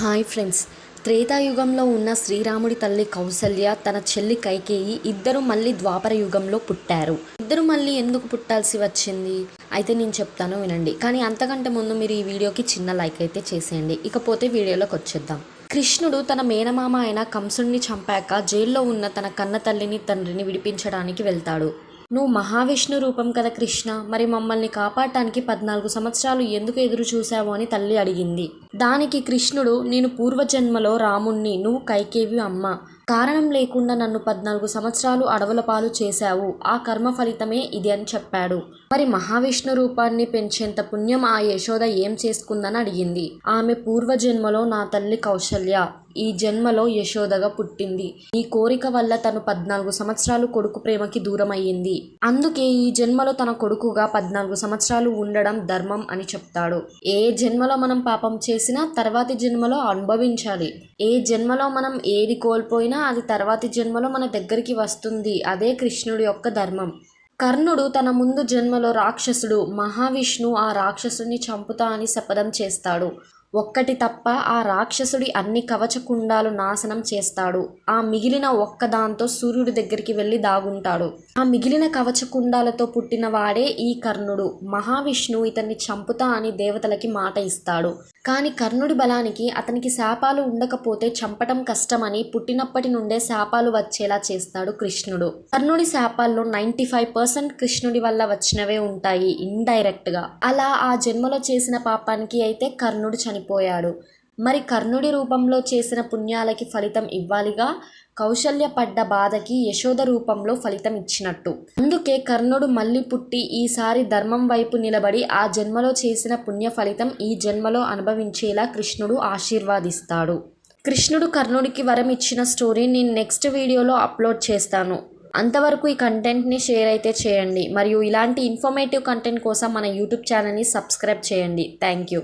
Hi friends. త్రేతాయుగంలో ఉన్న శ్రీరాముడి తల్లి కౌసల్య తన చెల్లి కైకేయి ఇద్దరు మళ్ళీ ద్వాపర యుగంలో పుట్టారు. ఇద్దరు మళ్ళీ ఎందుకు పుట్టాల్సి వచ్చింది? అయితే నేను చెప్తాను వినండి. కానీ అంతకంటే ముందు మీరు ఈ వీడియోకి చిన్న లైక్ అయితే చేసేయండి. ఇకపోతే వీడియోలోకి వచ్చేద్దాం. కృష్ణుడు తన మేనమామ అయిన కంసుడిని చంపాక జైల్లో ఉన్న తన కన్న తల్లిని తండ్రిని విడిపించడానికి వెళ్తాడు. నువ్వు మహావిష్ణు రూపం కదా కృష్ణ. మరి మమ్మల్ని కాపాడటానికి పద్నాలుగు సంవత్సరాలు ఎందుకు ఎదురు చూశావు అని తల్లి అడిగింది. దానికి కృష్ణుడు నేను పూర్వజన్మలో రాముణ్ణి నువ్వు కైకేవి అమ్మ. కారణం లేకుండా నన్ను పద్నాలుగు సంవత్సరాలు అడవుల పాలు చేశావు. ఆ కర్మ ఫలితమే ఇది అని చెప్పాడు. మరి మహావిష్ణు రూపాన్ని పెంచేంత పుణ్యం ఆ యశోద ఏం చేసుకుందని అడిగింది. ఆమె పూర్వజన్మలో నా తల్లి కౌశల్య. ఈ జన్మలో యశోదగా పుట్టింది. ఈ కోరిక వల్ల తను పద్నాలుగు సంవత్సరాలు కొడుకు ప్రేమకి దూరమయ్యింది. అందుకే ఈ జన్మలో తన కొడుకుగా పద్నాలుగు సంవత్సరాలు ఉండడం ధర్మం అని చెప్తాడు. ఏ జన్మలో మనం పాపం చేసినా తర్వాతి జన్మలో అనుభవించాలి. ఏ జన్మలో మనం ఏది కోల్పోయినా అది తర్వాతి జన్మలో మన దగ్గరికి వస్తుంది. అదే కృష్ణుడి యొక్క ధర్మం. కర్ణుడు తన ముందు జన్మలో రాక్షసుడు. మహావిష్ణు ఆ రాక్షసుని చంపుతా అని శపథం చేస్తాడు. ఒక్కటి తప్ప ఆ రాక్షసుడి అన్ని కవచ కుండాలు నాశనం చేస్తాడు. ఆ మిగిలిన ఒక్కదాంతో సూర్యుడి దగ్గరికి వెళ్ళి దాగుంటాడు. ఆ మిగిలిన కవచ కుండాలతో పుట్టిన వాడే ఈ కర్ణుడు. మహావిష్ణు ఇతన్ని చంపుతా అని దేవతలకి మాట ఇస్తాడు. కానీ కర్ణుడి బలానికి అతనికి శాపాలు ఉండకపోతే చంపటం కష్టమని పుట్టినప్పటి నుండే శాపాలు వచ్చేలా చేస్తాడు కృష్ణుడు. కర్ణుడి శాపాల్లో నైంటీ ఫైవ్ పర్సెంట్ కృష్ణుడి వల్ల వచ్చినవే ఉంటాయి ఇండైరెక్ట్గా. అలా ఆ జన్మలో చేసిన పాపానికి అయితే కర్ణుడు చనిపోయాడు. మరి కర్ణుడి రూపంలో చేసిన పుణ్యాలకి ఫలితం ఇవ్వాలిగా? కౌశల్య పడ్డ బాధకి యశోద రూపంలో ఫలితం ఇచ్చినట్టు. అందుకే కర్ణుడు మళ్ళీ పుట్టి ఈసారి ధర్మం వైపు నిలబడి ఆ జన్మలో చేసిన పుణ్య ఫలితం ఈ జన్మలో అనుభవించేలా కృష్ణుడు ఆశీర్వాదిస్తాడు. కృష్ణుడు కర్ణుడికి వరం ఇచ్చిన స్టోరీ నేను నెక్స్ట్ వీడియోలో అప్లోడ్ చేస్తాను. అంతవరకు ఈ కంటెంట్ని షేర్ అయితే చేయండి. మరియు ఇలాంటి ఇన్ఫర్మేటివ్ కంటెంట్ కోసం మన యూట్యూబ్ ఛానల్ని సబ్స్క్రైబ్ చేయండి. Thank you.